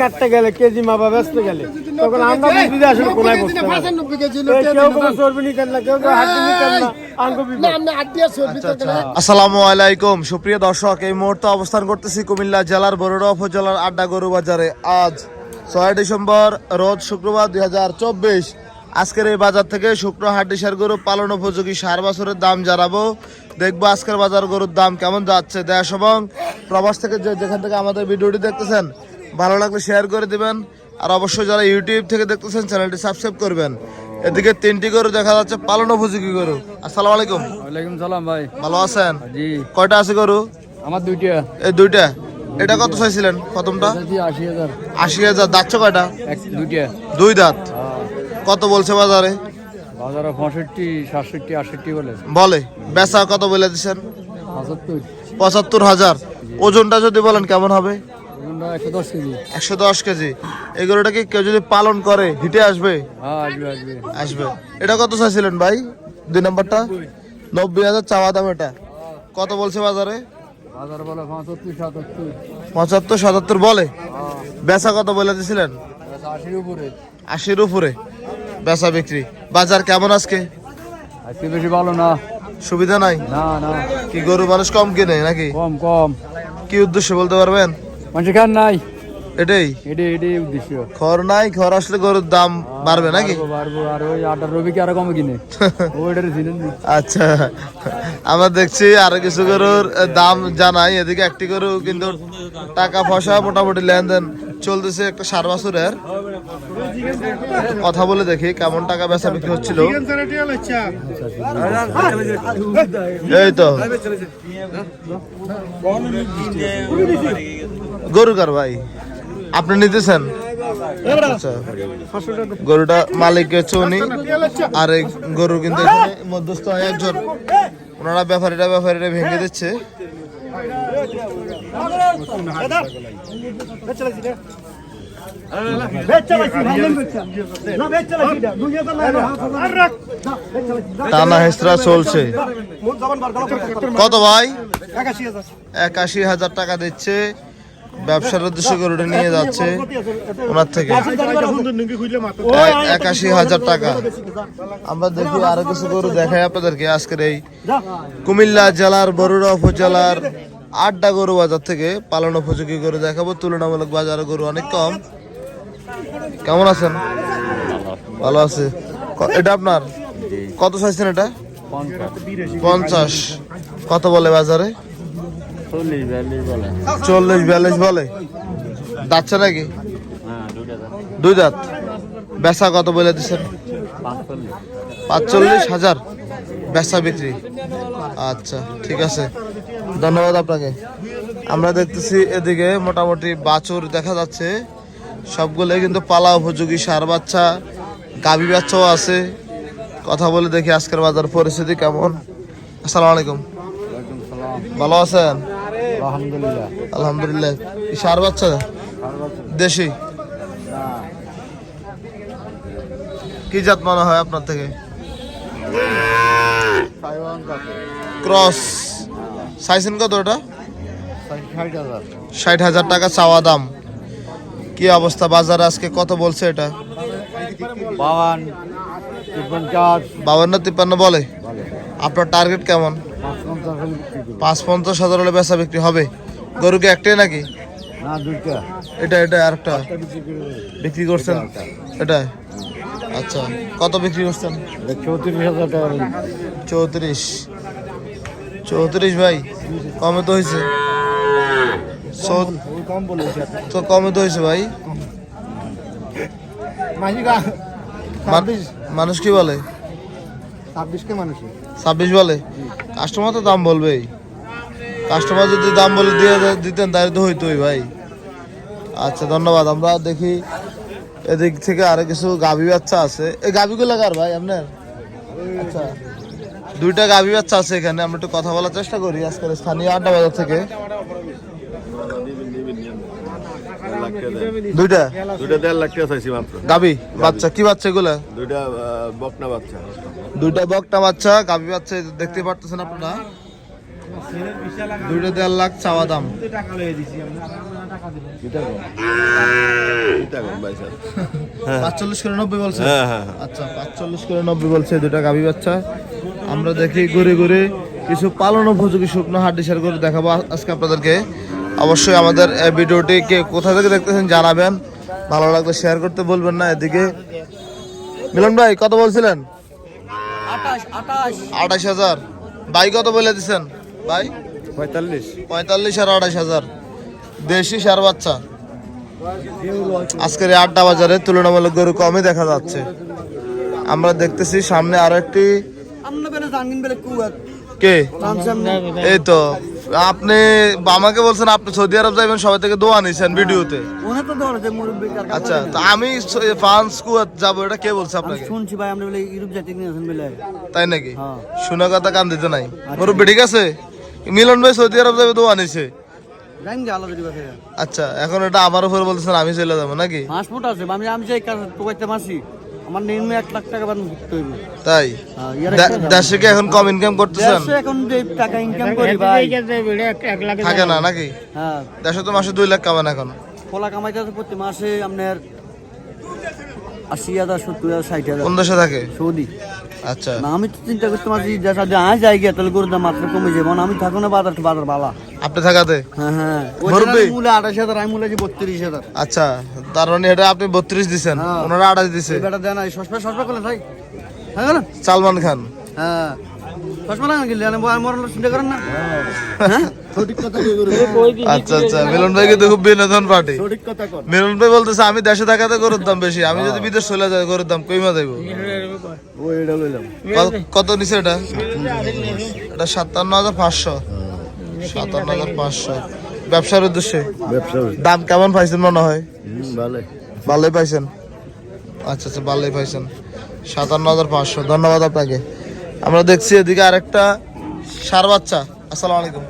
কাটতে গেলে কেজি মাপা ব্যস্ত গেলে। তখন আমরা বুঝি আসলে কোনায় বসতে। কেউ কোনো চর্বি নিতেন না কেউ কেউ হাড্ডি নিতেন না আসসালামু আলাইকুম সুপ্রিয় দর্শক এই মুহূর্তে অবস্থান করতেছি কুমিল্লা জেলার বরুড়া উপজেলার আড্ডা গরু বাজারে। আজ ছয় ডিসেম্বর রোজ শুক্রবার দুই হাজার চব্বিশ। আজকের এই বাজার থেকে শুক্র হাড্ডিসার গরু পালন উপযোগী সার বছরের দাম জানাব। দেখব আজকের বাজার গরুর দাম কেমন যাচ্ছে দেশ এবং প্রবাস থেকে যে যেখান থেকে আমাদের ভিডিওটি দেখতেছেন ভালো লাগলে শেয়ার করে দিবেন। আর অবশ্যই যারা ইউটিউব থেকে দেখতেছেন চ্যানেলটি সাবস্ক্রাইব করবেন। এদিকে তিনটি গরু দেখা যাচ্ছে পালন উপযোগী গরু। আসসালামু আলাইকুম। ওয়ালাইকুম সালাম ভাই। ভালো আছেন? জি। কয়টা আছে গরু? আমার দুইটা। এই দুইটা। এটা কত চাইছিলেন প্রথমটা? আশি হাজার। হাজার। কয়টা? দুইটা। দুই দাঁত। কত বলছে বাজারে? বাজারে পঁয়ষট্টি সাতষট্টি আটষট্টি বলে। বলে। বেচা কত বলে দিচ্ছেন? পঁচাত্তর হাজার। ওজনটা যদি বলেন কেমন হবে? একশো দশ কেজি। এই গরুটাকে কেউ যদি পালন করে হিটে আসবে? হ্যাঁ আসবে আসবে। এটা কত চাইছিলেন ভাই? দুই নম্বরটা? নব্বই হাজার চাওয়া দাম এটা। কত বলছে বাজারে? পঁচাত্তর সাতাত্তর। বলে? বেচা কত বলে আচ্ছা, আশির উপরে। আশির উপরে। বেচা বিক্রি। বাজার কেমন আজকে? আজকে বেশি ভালো না। সুবিধা নাই? না না। কি গরু মানুষ কম কিনে নাকি? কম কম। কি উদ্দেশ্য বলতে পারবেন? মানুষ খান নাই? এটাই? এটাই এটাই উদ্দেশ্য। খড় নাই খড় আসলে গরুর দাম বাড়বে নাকি? পারব আর ওই আটার রবিকে আরও কমে কিনে? ওইটারে ছিলেন আচ্ছা আমরা দেখছি আরও কিছু গরুর দাম জানাই। এদিকে একটি গরু কিন্তু টাকা পয়সা মোটামুটি লেনদেন চলতেছে একটা সার বছরের। কথা বলে দেখি কেমন টাকা বেচা বিক্রি হচ্ছিল। এই তো। গরু কার ভাই। আপনি নিতেছেন? আচ্ছা। গরুটা মালিক হচ্ছে উনি, আর এই গরু কিন্তু মধ্যস্থ হয় একজন। ওনারা ব্যাপারীরা ব্যাপারীরা ভেঙে দিচ্ছে। টানা হেসরা চলছে। কত ভাই? একাশি হাজার টাকা দিচ্ছে। ব্যবসার উদ্দেশ্যে গরুটা নিয়ে যাচ্ছে ওনার থেকে। একাশি হাজার টাকা। আমরা দেখি আরও কিছু গরু দেখাই আপনাদেরকে আজকের এই কুমিল্লা জেলার বরুড়া উপজেলার আড্ডা গরু বাজার থেকে পালন উপযোগী গরু দেখাবো। তুলনামূলক বাজারে গরু অনেক কম। কেমন আছেন? ভালো আছে। এটা আপনার? কত চাইছেন এটা? পঞ্চাশ। কত বলে বাজারে? চল্লিশ বিয়াল্লিশ বলে। যাচ্ছে নাকি? হ্যাঁ দুই দাঁত। বেচা কত বলে দিচ্ছেন? পাঁচচল্লিশ। হাজার বেচা বিক্রি। আচ্ছা ঠিক আছে। ধন্যবাদ আপনাকে। আমরা দেখতেছি এদিকে মোটামুটি বাছুর দেখা যাচ্ছে। সবগুলোই কিন্তু পালা উপযোগী সার বাচ্চা গাভী বাচ্চাও আছে। কথা বলে দেখি আজকের বাজার পরিস্থিতি কেমন। আসসালামু আলাইকুম। ভালো আছেন? আলহামদুলিল্লাহ। আলহামদুলিল্লাহ। কি সার বাচ্চা? দেশি? কি জাত মনে হয় আপনার থেকে? ক্রস সাইজেন কত ওটা? ষাট হাজার টাকা চাওয়া দাম। কি অবস্থা? বাজারে আজকে কত বলছে এটা? বাবান বাবান্ন তিপ্পান্ন বলে? আপনার টার্গেট কেমন? পাঁচ পঞ্চাশ হাজার হলে বেচা বিক্রি হবে। গরু কি একটাই নাকি? এটা এটা আরেকটা বিক্রি করছেন? এটা আচ্ছা কত বিক্রি করছেন? চৌত্রিশ হাজার টাকা চৌত্রিশ। চৌত্রিশ ভাই কমে তো হয়েছে। তো কমে তো হয়েছে ভাই। মানুষ কি বলে? ছাব্বিশ বলে? কাস্টমার তো দাম বলবেই। কাস্টমার যদি দাম বলে দিয়ে দিতেন তাহলে তো হইতোই ভাই। আচ্ছা ধন্যবাদ। আমরা দেখি এদিক থেকে আরও কিছু গাভী বাচ্চা আছে। এই গাভীগুলো কার ভাই আপনার? আচ্ছা দুইটা গাভী বাচ্চা আছে এখানে। আমরা একটু কথা বলার চেষ্টা করি আজকের স্থানীয় আড্ডা বাজার থেকে। দুইটা? দুইটা দেড় লাখ টাকা চাইছি মাত্র। গাভী বাচ্চা কি বাচ্চা এগুলা? দুইটা বকনা বাচ্চা। দুইটা বকটা বাচ্চা গাভী বাচ্চা দেখতে পারতেছেন আপনারা? দুইটা দেড় লাখ চাওয়া দাম। পাঁচচল্লিশ করে নব্বই বলছে? হ্যাঁ হ্যাঁ আচ্ছা পাঁচচল্লিশ করে নব্বই বলছে দুটা গাভী বাচ্চা। আমরা দেখি ঘুরে ঘুরে কিছু পালন উপযোগী শুকনো হাড্ডি সার করে দেখাবো আজকে আপনাদেরকে। অবশ্যই আমাদের এই ভিডিওটি কে কোথা থেকে দেখতেছেন জানাবেন। ভালো লাগলে শেয়ার করতে বলবেন না এদিকে। মিলন ভাই কত বলছিলেন? আঠাশ হাজার। ভাই কত বলে দিচ্ছেন ভাই? পঁয়তাল্লিশ। পঁয়তাল্লিশ আর আঠাশ হাজার। দেশি সার বাচ্চা। আজকের এই আড্ডা বাজারে তুলনামূলক গরু কমই দেখা যাচ্ছে। আমরা দেখতেছি সামনে আরও একটি কে? এই তো। আপনি আমাকে বলছেন আপনি সৌদি আরব যাবেন সবাই থেকে দোয়া নিছেন ভিডিওতে। আচ্ছা তো আমি ফ্রান্স কুয়াত যাব এটা কে বলছে আপনাকে? শুনছি ভাই আমরা বলে ইউরোপ তাই নাকি? হ্যাঁ। শোনা কথা কান দিতে নাই। মুরব্বী ঠিক আছে? মিলন ভাই সৌদি আরব যাবে দোয়া নিছে। আচ্ছা এখন এটা আমার উপরে বলতেছেন আমি চলে যাব নাকি? পাসপোর্ট আছে আমি আমি যাই মাসি। আমার নিম্ন এক লাখ টাকা বেতন ভুক্ত হইব। তাই? হ্যাঁ, দেশে কি এখন কম ইনকাম করতেছেন? দেশে এখন যে টাকা ইনকাম করি ভাই। এক লাখ থাকে না নাকি? হ্যাঁ। দেশে তো মাসে দুই লাখ কামান এখন। পোলা কামাইতে প্রতি মাসে আপনার আশি হাজার সত্তর হাজার ষাট হাজার। কোন দেশে থাকে? সৌদি। আচ্ছা। না আমি তো চিন্তা করতে পারছি যে আয় যাই গিয়ে তাহলে গরুর দাম মাত্র কমে যাবে। আমি থাকো না বাজার বাজার বালা। আপনি থাকাতে? হ্যাঁ হ্যাঁ। মুরব্বি? মূলে আঠাশ হাজার আমি মূলে আছি বত্রিশ হাজার। আচ্ছা তার মানে এটা আপনি বত্রিশ দিছেন হ্যাঁ। ওনারা আঠাশ দিছে। বেটা দেয় না সসপা সসপা করলেন ভাই। হ্যাঁ সালমান খান। হ্যাঁ। সসপা লাগান গেলে মরণ চিন্তা করেন না। হ্যাঁ। কথা আচ্ছা আচ্ছা মিলন ভাই কিন্তু খুব বিনোদন পার্টি। সঠিক কথা কর মিলন ভাই বলতেছে আমি দেশে থাকাতে গরুর দাম বেশি আমি যদি বিদেশ চলে যাই গরুর দাম কইমা দেবো ও এটা লইলাম। কত নিছে এটা? এটা সাতান্ন হাজার পাঁচশো। সাতান্ন হাজার পাঁচশো। ব্যবসার উদ্দেশ্যে? দাম কেমন পাইছেন মনে হয়? ভালোই পাইছেন? আচ্ছা আচ্ছা ভালোই পাইছেন। সাতান্ন হাজার পাঁচশো ধন্যবাদ আপনাকে। আমরা দেখছি এদিকে আরেকটা সার বাচ্চা। আসসালামু আলাইকুম।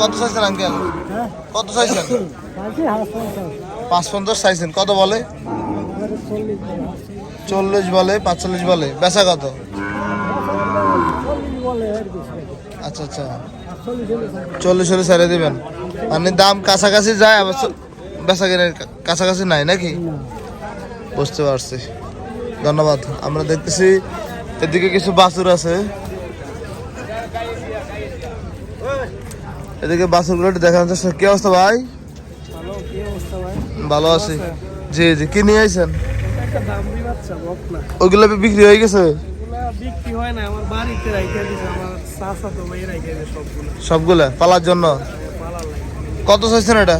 কত চাইছেন আঙ্কেল কত চাইছেন পাঁচ পঞ্চাশ চাইছেন কত বলে? চল্লিশ বলে, পাঁচচল্লিশ বলে। বেচা কত? আচ্ছা আচ্ছা। চল্লিশ হলে ছেড়ে দিবেন। মানে দাম কাছাকাছি যায়, আবার বেচা কেনার কাছাকাছি নাই নাকি? বুঝতে পারছি। ধন্যবাদ। আমরা দেখতেছি এদিকে কিছু বাছুর আছে। এদিকে বাছুরগুলো একটু দেখানোর চেষ্টা কি অবস্থা ভাই? ভালো আছি। জি জি কি নিয়ে আইছেন? ওগুলো বিক্রি হয়ে গেছে? সবগুলো। পালার জন্য? কত চাইছেন এটা?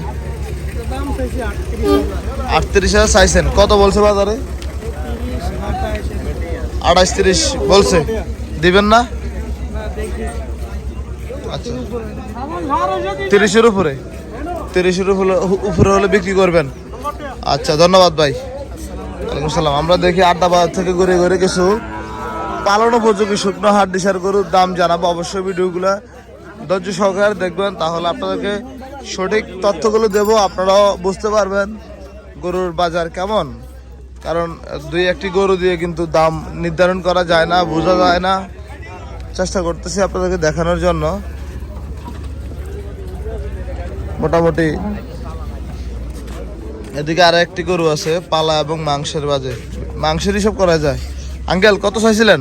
আটত্রিশ হাজার। চাইছেন। কত বলছে বাজারে? আঠাশ তিরিশ বলছে। দিবেন না? না আচ্ছা। তিরিশের উপরে। তিরিশের উপরে উপরে হলে বিক্রি করবেন। আচ্ছা ধন্যবাদ ভাই। ওয়ালাইকুম সালাম আমরা দেখি আড্ডা বাজার থেকে ঘুরে ঘুরে কিছু পালন উপযোগী শুকনো হাট ডিসার গরুর দাম জানাব। অবশ্যই ভিডিওগুলো ধৈর্য সহকারে দেখবেন। তাহলে আপনাদেরকে সঠিক তথ্যগুলো দেব। আপনারাও বুঝতে পারবেন গরুর বাজার কেমন। কারণ দুই একটি গরু দিয়ে কিন্তু দাম নির্ধারণ করা যায় না, বোঝা যায় না। চেষ্টা করতেছি আপনাদেরকে দেখানোর জন্য। মোটামুটি। এদিকে আর একটি গরু আছে পালা এবং মাংসের বাজে। মাংসের হিসাব করা যায়। আঙ্কেল কত চাইছিলেন?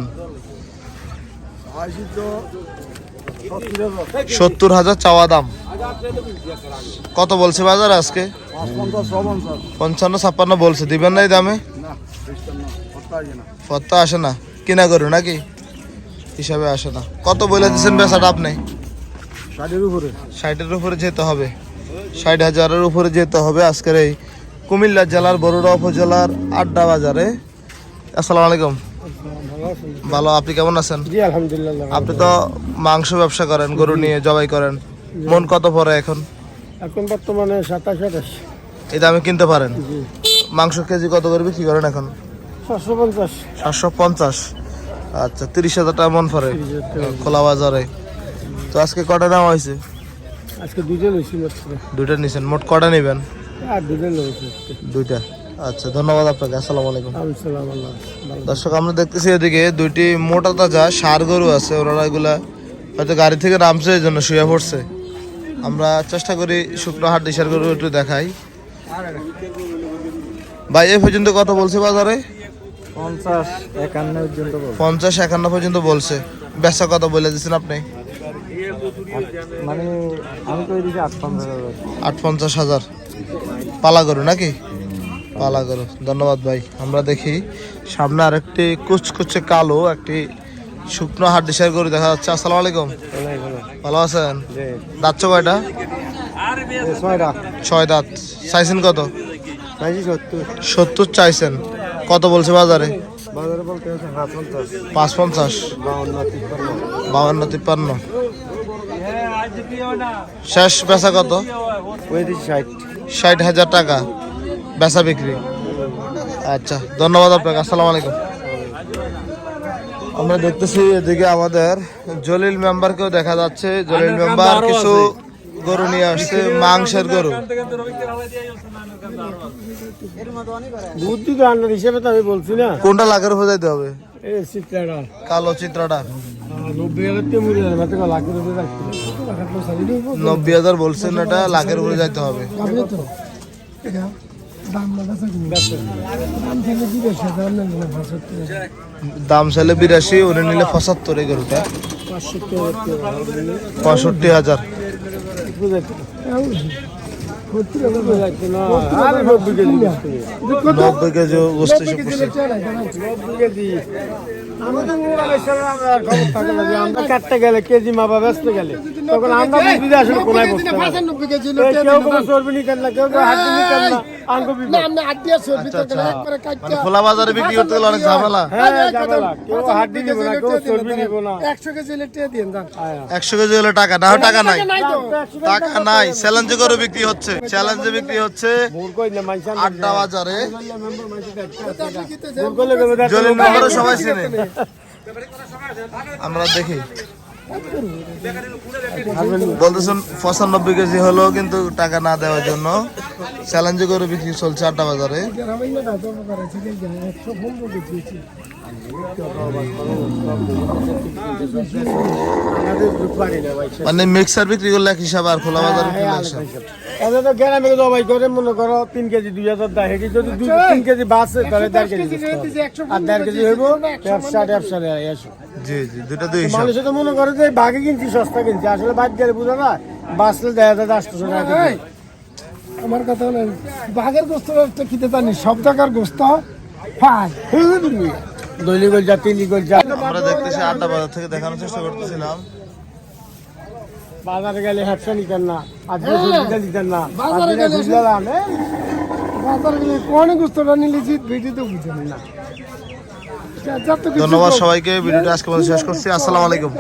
সত্তর হাজার চাওয়া দাম। কত বলছে বাজার আজকে? পঞ্চান্ন ছাপ্পান্ন বলছে। দিবেন না এই দামে? ফত্তা আসে না। কিনা গরু নাকি? হিসাবে আসে না। কত বলে দিচ্ছেন বেচাটা আপনি? ষাটের উপরে। ষাটের উপরে যেতে হবে। ষাট হাজারের উপরে যেতে হবে আজকের এই কুমিল্লা জেলার বরুড়া উপজেলার আড্ডা বাজারে। আসসালামু আলাইকুম। ভালো আপনি কেমন আছেন? আপনি তো মাংস ব্যবসা করেন গরু নিয়ে জবাই করেন। মন কত পড়ে এখন? এখন বর্তমানে সাতাশ আঠাশ। এই দামে কিনতে পারেন? মাংস কেজি কত করে বিক্রি করেন এখন? সাতশো পঞ্চাশ। সাতশো পঞ্চাশ। আচ্ছা তিরিশ হাজার টাকা মন পড়ে খোলা বাজারে। তো আজকে কটা দাম হয়েছে? আজকে দুজন হয়েছি মাত্র দুইটা নিছেন মোট কটা নেবেন? আর দুইটা। আচ্ছা ধন্যবাদ আপনাকে আসসালামু আলাইকুম। দর্শক আমরা দেখতেছি এদিকে দুইটি মোটা তাজা সার গরু আছে ওনারা এগুলা হয়তো গাড়ি থেকে নামছে এই জন্য শুয়ে পড়ছে। আমরা চেষ্টা করি শুকনো হাট দিশার গরু একটু দেখাই। ভাই এ পর্যন্ত কত বলছে বাজারে? পঞ্চাশ একান্ন পর্যন্ত পঞ্চাশ একান্ন পর্যন্ত বলছে। বেচা কত বলে দিচ্ছেন আপনি? মানে আমি তো এদিকে আট পঞ্চাশ হাজার পালা গরু নাকি? পালা গরু। ধন্যবাদ ভাই। আমরা দেখি সামনে আরেকটি কুচকুচে কালো একটি শুকনো হাট দিশার গরু দেখা যাচ্ছে। আসসালামু আলাইকুম। ভালো আছেন? দাঁতছ কয়টা? ছয় দাঁত। চাইছেন কত? সত্তর। চাইছেন। কত বলছে বাজারে? পাঁচ পঞ্চাশ। বাউন্ন তিপ্পান্ন। শেষ বেচা কত? ষাট হাজার টাকা। বেচা বিক্রি। আচ্ছা ধন্যবাদ আপনাকে আসসালামু আলাইকুম। আমরা দেখতেছি এদিকে আমাদের জলিল মেম্বারকেও দেখা যাচ্ছে। জলিল মেম্বার কিছু গরু নিয়ে আসছে মাংসের গরু। বুদ্ধি হিসেবে তো আমি বলছি না। কোনটা লাগের হয়ে যাইতে হবে? কালো চিত্রটা। নব্বই হাজার বলছেন এটা লাখের উপরে যাইতে হবে। দাম চাইলে বিরাশি উনি নিলে পঁচাত্তর এই গরুটা। পঁয়ষট্টি হাজার। নব্বই কেজি আমরা কাটতে গেলে কেজি মাপা ব্যস্ত গেলে। তখন আমরা আসলে কোনায় বসতে কেউ কোনো চর্বি নিতেন না কেউ হাত নিতেন না। আচ্ছা আচ্ছা। মানে খোলা বাজারে বিক্রি করতে গেলে অনেক ঝামেলা। হ্যাঁ ঝামেলা কেউ হাড্ডি নিব না কেউ চর্বি নিব না। একশো কেজি লেটে দিন যান একশো কেজি হলে টাকা না টাকা নাই। টাকা নাই। চ্যালেঞ্জে করে বিক্রি হচ্ছে। চ্যালেঞ্জে বিক্রি হচ্ছে আড্ডা বাজারে। জলিল সবাই চিনে। আমরা দেখি। বলতেছেন পঁচানব্বই কেজি হলেও কিন্তু টাকা না দেওয়ার জন্য। চ্যালেঞ্জে করে বিক্রি চলছে আড্ডা বাজারে। মানে মিক্সার বিক্রি করলে এক হিসাবে আর খোলা বাজার তো গ্রামে জবাই করে মনে করো তিন কেজি দুই হাজার দেয়। যদি দুই তিন কেজি বাসে তাহলে দেড় কেজি আর দেড় কেজি হইব ব্যবসা ব্যবসা এসো জি জি দুটা দুই মানুষে তো মনে করে যে বাঘে কিনছি সস্তা কিনছি। আসলে বাদ গেলে বুঝে না বাঁচলে দেয় হাজার আটশো টাকা আমার কথা হলো বাঘের গোস্ত খেতে জানি সব জায়গার গোস্ত পাই। দলি গোল যা তিলি গোল আমরা দেখতেছি আড্ডা বাজার থেকে দেখানোর চেষ্টা করতেছিলাম। বাজারে গেলে হ্যাপসা নিতেন না আজকে নিতেন না বুঝলাম এ, বাজার গেলে কোন গোস্তটা নিলে জিত বেটি তো বুঝেন না। ধন্যবাদ সবাইকে ভিডিওটা আজকে শেষ করছি। আসসালামু আলাইকুম।